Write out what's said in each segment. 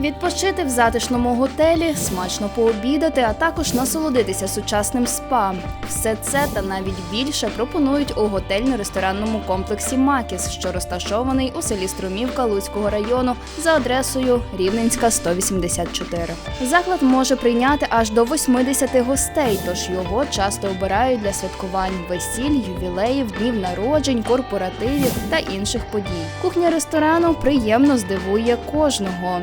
Відпочити в затишному готелі, смачно пообідати, а також насолодитися сучасним спа. Все це та навіть більше пропонують у готельно-ресторанному комплексі Макіс, що розташований у селі Струмівка Луцького району за адресою Рівненська 184. Заклад може прийняти аж до 80 гостей, тож його часто обирають для святкувань весіль, ювілеїв, днів народжень, корпоративів та інших подій. Кухня ресторану приємно здивує кожного.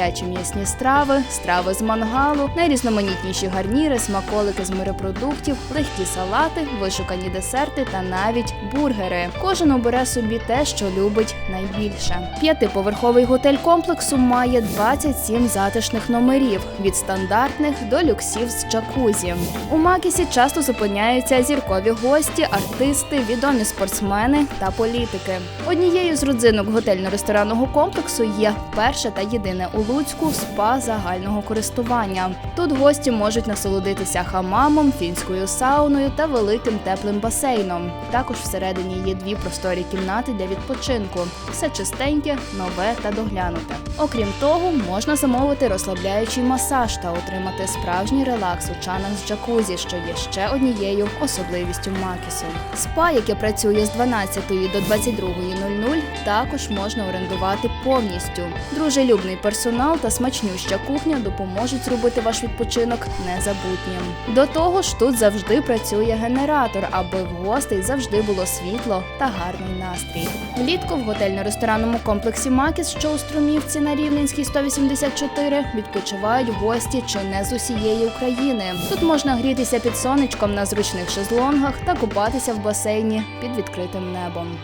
Гарячі м'ясні страви, страви з мангалу, найрізноманітніші гарніри, смаколики з морепродуктів, легкі салати, вишукані десерти та навіть бургери. Кожен обере собі те, що любить найбільше. П'ятиповерховий готель комплексу має 27 затишних номерів від стандартних до люксів з джакузі. У Макісі часто зупиняються зіркові гості, артисти, відомі спортсмени та політики. Однією з родзинок готельно-ресторанного комплексу є перше та єдине у Луцьку спа загального користування. Тут гості можуть насолодитися хамамом, фінською сауною та великим теплим басейном. Також всередині є дві просторі кімнати для відпочинку. Все чистеньке, нове та доглянуте. Окрім того, можна замовити розслабляючий масаж та отримати справжній релакс у чанах з джакузі, що є ще однією особливістю Макісу. Спа, яке працює з 12 до 22.00, також можна орендувати повністю. Дружелюбний персонал та смачнюща кухня допоможуть зробити ваш відпочинок незабутнім. До того ж, тут завжди працює генератор, аби в гостей завжди було світло та гарний настрій. Влітку в готельно-ресторанному комплексі Макіс, що у Струмівці на Рівненській 184, відпочивають гості чи не з усієї України. Тут можна грітися під сонечком на зручних шезлонгах та купатися в басейні під відкритим небом.